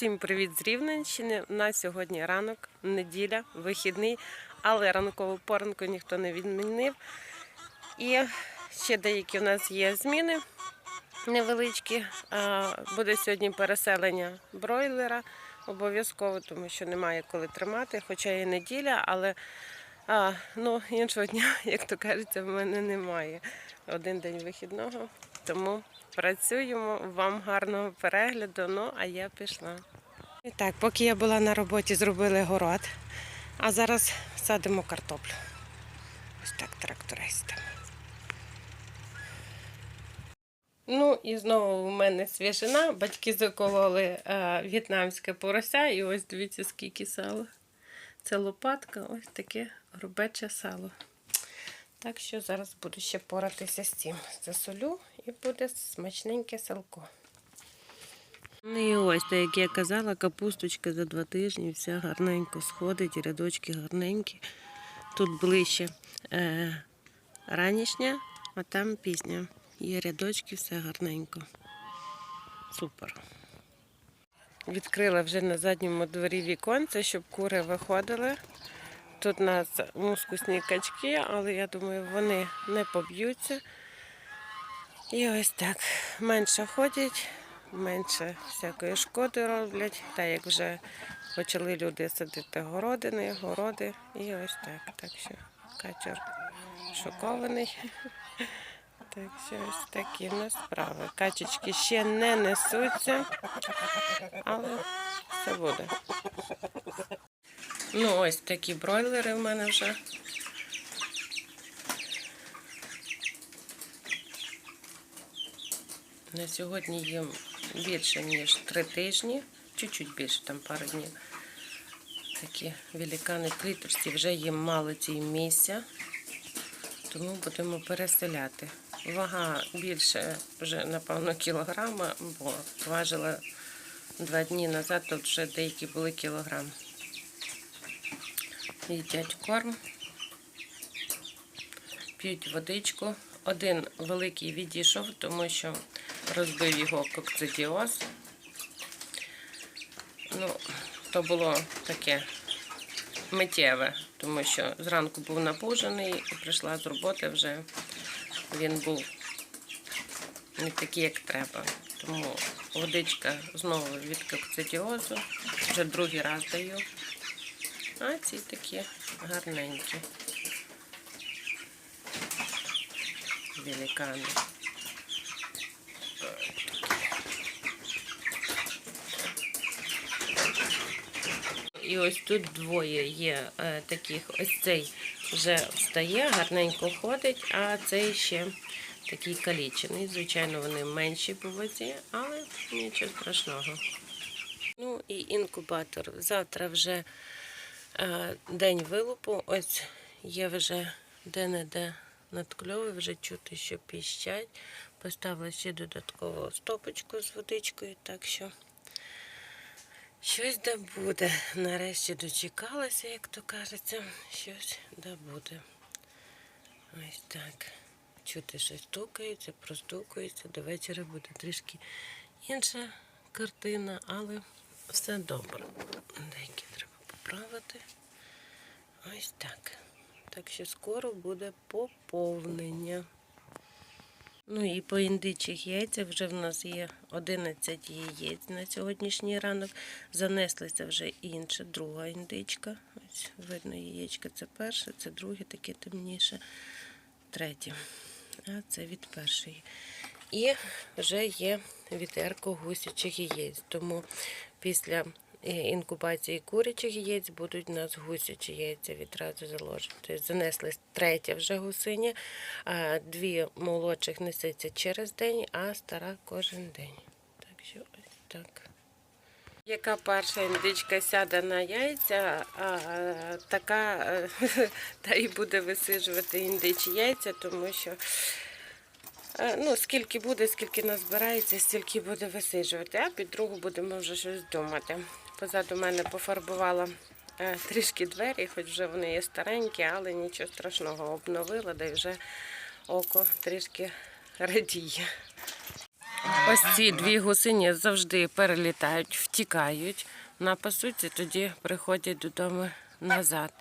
Всім привіт з Рівненщини. У нас сьогодні ранок, неділя, вихідний, але ранкову поранку ніхто не відмінив. І ще деякі у нас є зміни невеличкі. Буде сьогодні переселення бройлера обов'язково, тому що немає коли тримати, хоча і неділя, але ну, іншого дня, як то кажеться, в мене немає. Один день вихідного, тому працюємо. Вам гарного перегляду. Ну, а я пішла. І так, поки я була на роботі, зробили город, а зараз садимо картоплю. Ось так трактористами. Ну і знову у мене свіжина. Батьки закололи е, в'єтнамське порося, і ось дивіться, скільки сала. Це лопатка, ось таке грубече сало. Так що зараз буду ще поратися з цим. Засолю і буде смачненьке салко. Ну і ось, так як я казала, капусточка за два тижні, вся гарненько сходить, рядочки гарненькі. Тут ближче е, ранішня, а там пізня. Є рядочки, все гарненько. Супер. Відкрила вже на задньому дворі віконце, щоб кури виходили. Тут у нас мускусні качки, але я думаю, вони не поб'ються. І ось так. Менше ходять, менше всякої шкоди роблять. Та як вже почали люди садити городини, городи. І ось так. Так що качур шокований. Так що ось такі в нас справи. Качечки ще не несуться, але все буде. Ну, ось такі бройлери в мене вже. На сьогодні їм більше, ніж три тижні, чуть-чуть більше, там пару днів. Такі великани кліторсі, вже їм мало ці місця, тому будемо переселяти. Вага більше вже, напевно, кілограма, бо важила два дні назад, тут вже деякі були кілограм. Їдять корм, п'ють водичку. Один великий відійшов, тому що розбив його кокцидіоз. Ну, то було таке миттєве, тому що зранку був напужений і прийшла з роботи вже він був не такий, як треба. Тому водичка знову від кокцидіозу. Вже другий раз даю. А ці такі гарненькі. Великани. І ось тут двоє є е, таких. Ось цей вже встає, гарненько ходить, а цей ще такий калічений. Звичайно, вони менші по вазі, але нічого страшного. Ну і інкубатор. Завтра вже е, день вилупу. Ось є вже де-не-де надкльови, вже чути, що піщать. Поставила ще додаткову стопочку з водичкою, так що. Щось да буде. Нарешті дочекалася, як то кажеться. Щось да буде. Ось так. Чути, що стукається, простукається. До вечора буде трішки інша картина, але все добре. Деякі треба поправити. Ось так. Так що скоро буде поповнення. Ну і по індичих яйцях вже в нас є 11 яєць на сьогоднішній ранок. Занеслися вже інша, друга індичка. Ось видно, яєчко це перше, це друге, таке темніше, третє. А це від першої. І вже є відерко гусячих яєць. Тому після інкубації курячих яєць будуть у нас гусячі яйця відразу заложені. Тобто занесли третя вже гусиня, дві молодших несеться через день, а стара кожен день. Так що ось так. Яка перша індичка сяде на яйця, а така та і буде висиджувати індичі яйця, тому що е, ну, скільки буде, скільки назбирається, стільки буде висиджувати, а під другу будемо вже щось думати. Позаду мене пофарбувала е, трішки двері, хоч вже вони є старенькі, але нічого страшного обновила, й вже око трішки радіє. Ось ці дві гусині завжди перелітають, втікають, напасуться, тоді приходять додому назад.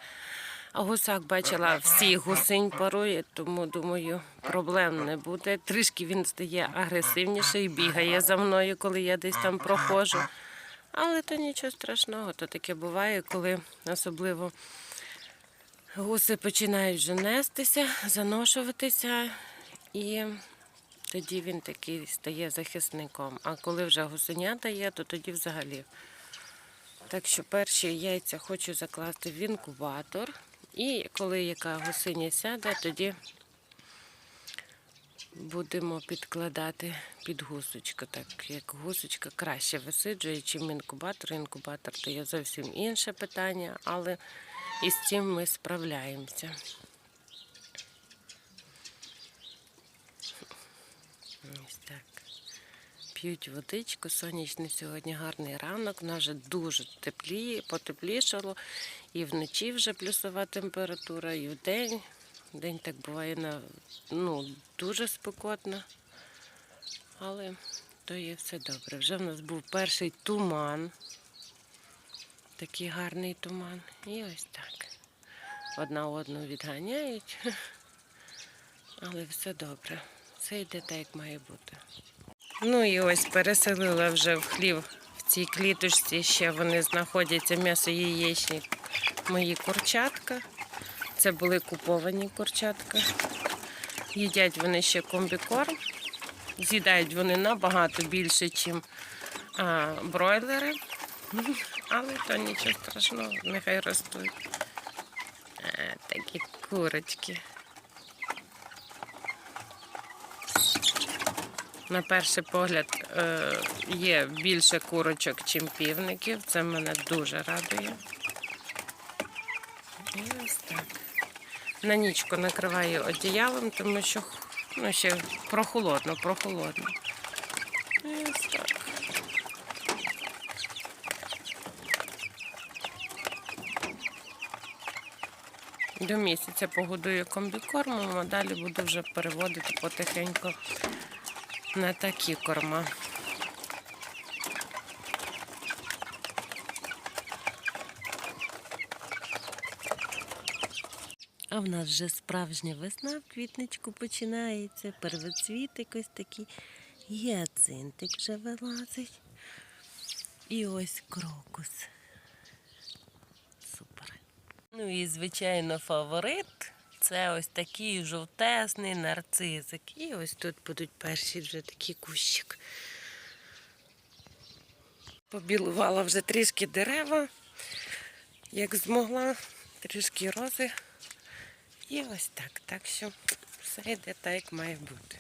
А гусак бачила, всі гусинь парує, тому думаю, проблем не буде. Трішки він стає агресивніший, бігає за мною, коли я десь там проходжу. Але то нічого страшного, то таке буває, коли особливо гуси починають вже нестися, заношуватися, і тоді він такий стає захисником. А коли вже гусенята є, то тоді взагалі. Так що перші яйця хочу закласти в інкубатор. І коли яка гусиня сяде, тоді будемо підкладати під гусочку. Так як гусочка краще висиджує, чим інкубатор. Інкубатор то є зовсім інше питання, але і з цим ми справляємося. Ось так. П'ють водичку, сонячний сьогодні гарний ранок, вона вже дуже тепліє, потеплішало. І вночі вже плюсова температура, і вдень. День так буває на, ну, дуже спекотно. Але то є все добре. Вже в нас був перший туман. Такий гарний туман. І ось так. Одна одну відганяють. Але все добре. Все йде так, як має бути. Ну і ось переселила вже в хлів в цій кліточці. Ще вони знаходяться м'ясо яєчні мої курчатка. Це були куповані курчатка. Їдять вони ще комбікорм. З'їдають вони набагато більше, ніж бройлери. Але то нічого страшного, нехай ростуть. А, такі курочки. На перший погляд е, є більше курочок, ніж півників. Це мене дуже радує. І ось так. На нічку накриваю одіялом, тому що ну, ще прохолодно, прохолодно. До місяця погодую комбікормом, а далі буду вже переводити потихеньку на такі корма. А в нас вже справжня весна в квітничку починається. Первоцвітик ось такий. Гіацинтик вже вилазить. І ось крокус. Супер. Ну і, звичайно, фаворит. Це ось такий жовтесний нарцизик. І ось тут будуть перші вже такі кущик. Побілувала вже трішки дерева, як змогла, трішки рози. І ось так. Так що все йде так, як має бути.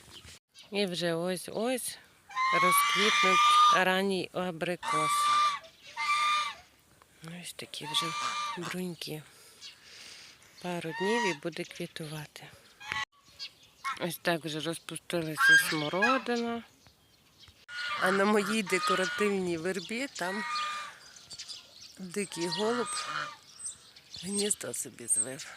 І вже ось-ось розквітнуть ранній абрикос. Ось такі вже бруньки. Пару днів і буде квітувати. Ось так вже розпустилася смородина. А на моїй декоративній вербі там дикий голуб гніздо собі звив.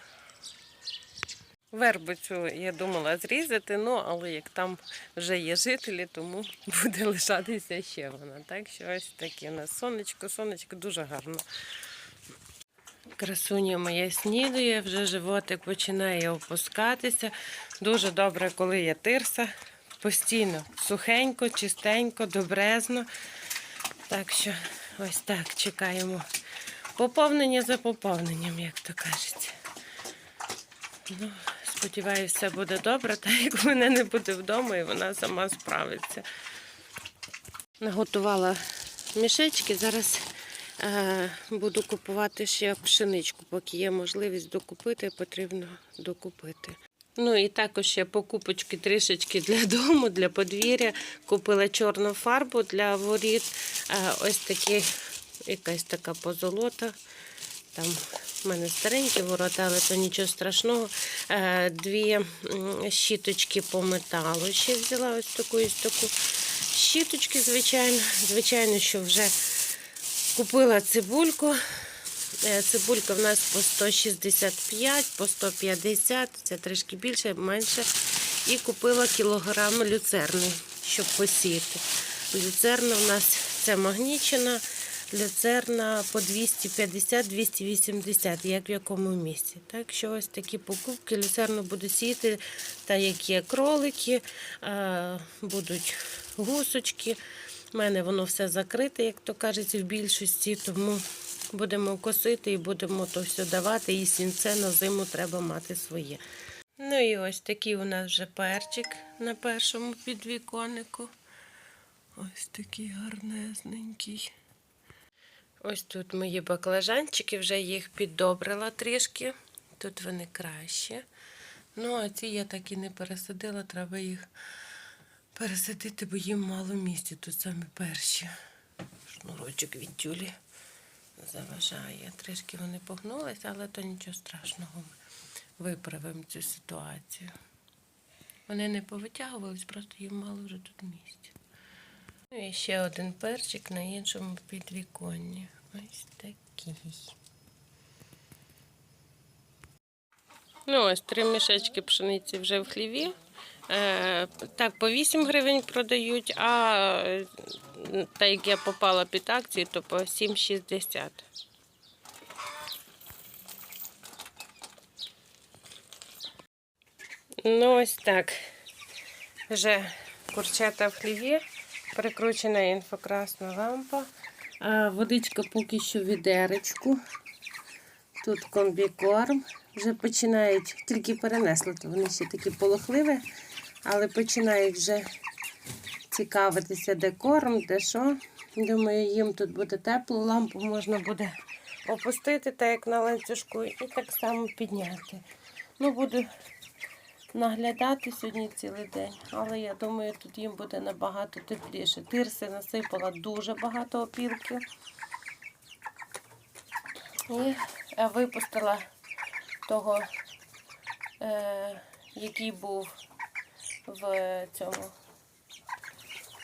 Вербу цю я думала зрізати, ну але як там вже є жителі, тому буде лишатися ще вона. Так що ось таке у нас сонечко, сонечко дуже гарно. Красуня моя снідає, вже животик починає опускатися. Дуже добре, коли є тирса. Постійно сухенько, чистенько, добрезно. Так що ось так чекаємо. Поповнення за поповненням, як то кажеться. Ну, сподіваюся, все буде добре, так як мене не буде вдома і вона сама справиться. Наготувала мішечки. Зараз е, буду купувати ще пшеничку, поки є можливість докупити, потрібно докупити. Ну і також ще покупочки трішечки для дому, для подвір'я. Купила чорну фарбу для воріт. Е, ось такі, якась така позолота. Там в мене старенькі ворота, але то нічого страшного. Е, Дві щіточки по металу. Ще взяла ось таку ось таку щіточки, звичайно. Звичайно, що вже купила цибульку. Е, Цибулька в нас по 165, по 150, це трішки більше, менше. І купила кілограм люцерни. щоб посіяти. Люцерна в нас це магнічена, люцерна по 250-280, як в якому місці. Так що ось такі покупки. Люцерну буду сіяти, та як є кролики, будуть гусочки. У мене воно все закрите, як то кажеться, в більшості, тому будемо косити і будемо то все давати. І сінце на зиму треба мати своє. Ну і ось такий у нас вже перчик на першому підвіконнику. Ось такий гарнезненький. Ось тут мої баклажанчики, вже їх піддобрила трішки. Тут вони кращі. Ну, а ці я так і не пересадила, треба їх пересадити, бо їм мало місця. Тут самі перші. Шнурочок від тюлі заважає. Трішки вони погнулися, але то нічого страшного. Ми виправимо цю ситуацію. Вони не повитягувались, просто їм мало вже тут місця. Ну і ще один перчик на іншому підвіконні. Ось такий. Ну, ось три мішечки пшениці вже в хліві. Е, так, по 8 гривень продають, а так як я попала під акцію, то по 7,60. Ну, ось так. Вже курчата в хліві, прикручена інфокрасна лампа. Водичка поки що в відеречку. Тут комбікорм. Вже починають, тільки перенесли, то вони ще такі полохливі, але починають вже цікавитися, де корм, де що. Думаю, їм тут буде тепло, лампу можна буде опустити, так як на ланцюжку, і так само підняти. Ну, буду наглядати сьогодні цілий день, але я думаю, тут їм буде набагато тепліше. Тирси насипала дуже багато опілків. І е, випустила того, е, який був в цьому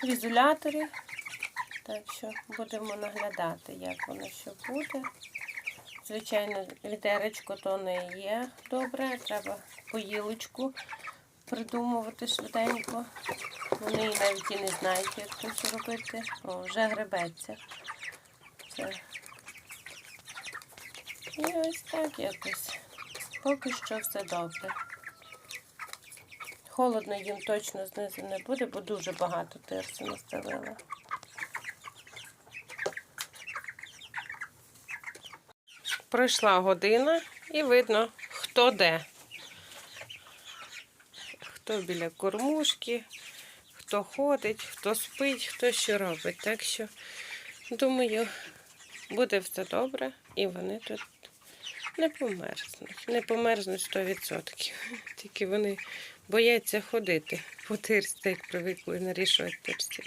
в ізоляторі. Так що будемо наглядати, як воно що буде. Звичайно, відеречко то не є добре, треба поїлочку придумувати швиденько. Вони навіть і не знають, як це все робити. О, вже гребеться. Це. І ось так якось. Поки що все добре. Холодно їм точно знизу не буде, бо дуже багато тирсу настелила. Пройшла година і видно, хто де. Хто біля кормушки, хто ходить, хто спить, хто що робить. Так що, думаю, буде все добре і вони тут не померзнуть. Не померзнуть 100%. Тільки вони бояться ходити по тирсі, як привикли нарішувати тирсі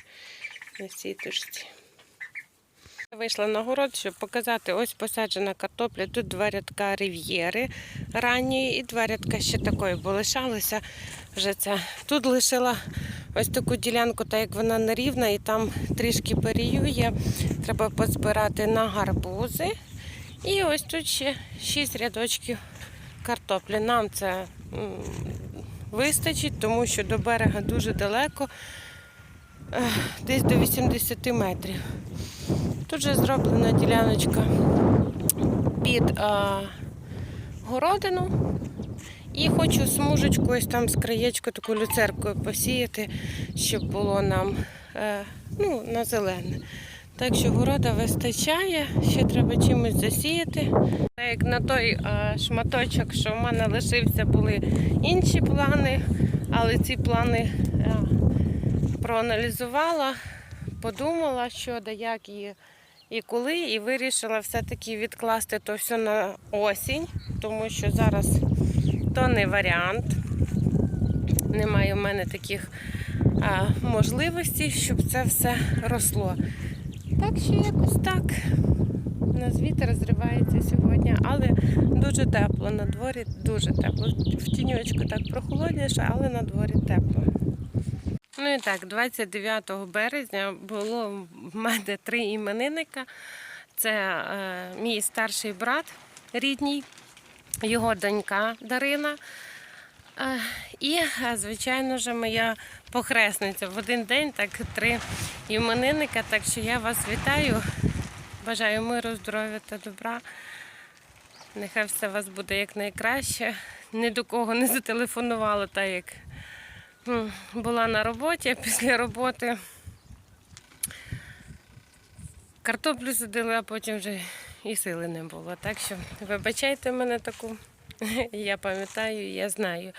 на сіточці. Вийшла на город, щоб показати, ось посаджена картопля. Тут два рядка рів'єри ранньої і два рядка ще такої, бо лишалося вже це. Тут лишила ось таку ділянку, так як вона нерівна, і там трішки періює. Треба позбирати на гарбузи. І ось тут ще шість рядочків картоплі. Нам це вистачить, тому що до берега дуже далеко, е, десь до 80 метрів. Тут вже зроблена діляночка під а, городину. І хочу смужечку ось там з краєчку таку люцеркою посіяти, щоб було нам е, ну, на зелене. Так що города вистачає, ще треба чимось засіяти. Як на той е, шматочок, що в мене лишився, були інші плани, але ці плани е, проаналізувала, подумала, що да як і, і коли, і вирішила все-таки відкласти то все на осінь, тому що зараз то не варіант. Немає в мене таких а, можливостей, щоб це все росло. Так що якось так. У нас вітер зривається сьогодні, але дуже тепло на дворі, дуже тепло. В тіньочку так прохолодніше, але на дворі тепло. Ну і так, 29 березня було в мене три іменинника. Це е, мій старший брат рідній, його донька Дарина, А, І, звичайно ж, моя похресниця. В один день так три іменинника. Так що я вас вітаю. Бажаю миру, здоров'я та добра. Нехай все у вас буде якнайкраще. Ні до кого не зателефонувала, так як була на роботі, а після роботи. Картоплю садили, а потім вже і сили не було. Так що вибачайте мене таку. Я пам'ятаю, я знаю.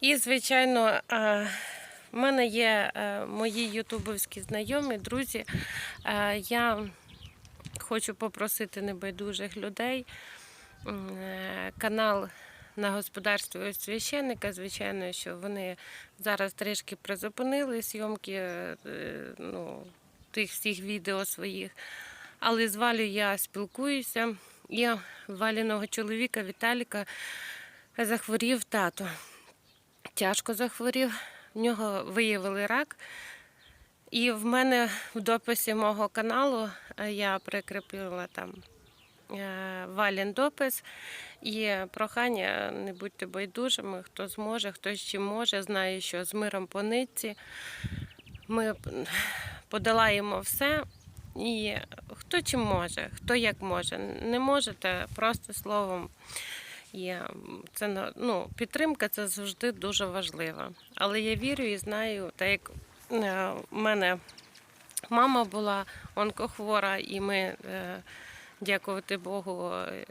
І, звичайно, в мене є е, мої ютубовські знайомі, друзі. Я хочу попросити небайдужих людей. е, Канал на господарстві священника, звичайно, що вони зараз трішки призупинили зйомки е, ну, тих всіх відео своїх. Але з Валю я спілкуюся. І Валіного чоловіка Віталіка захворів тато. Тяжко захворів. В нього виявили рак. І в мене в дописі мого каналу е, я прикріпила там Валін допис і прохання не будьте байдужими, хто зможе, хто ще може, знає, що з миром по нитці ми подолаємо все. І хто чим може, хто як може. Не можете просто словом. І це ну, підтримка це завжди дуже важлива. Але я вірю і знаю, так як е, в мене мама була онкохвора, і ми, е, дякувати Богу, е,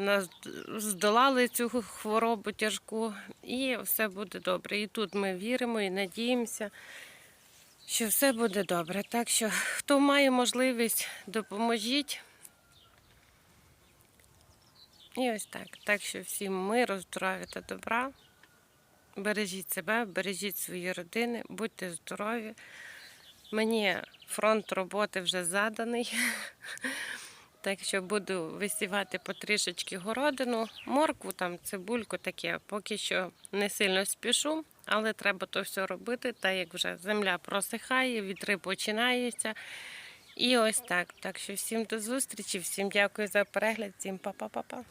нас здолали цю хворобу тяжку, і все буде добре. І тут ми віримо і надіємося що все буде добре. Так що, хто має можливість, допоможіть. І ось так. Так що всім миру, здоров'я та добра. Бережіть себе, бережіть свої родини, будьте здорові. Мені фронт роботи вже заданий. Так що буду висівати потрішечки городину, моркву, там, цибульку таке. Поки що не сильно спішу, але треба то все робити, так як вже земля просихає, вітри починаються. І ось так. Так що всім до зустрічі, всім дякую за перегляд, всім па-па-па-па.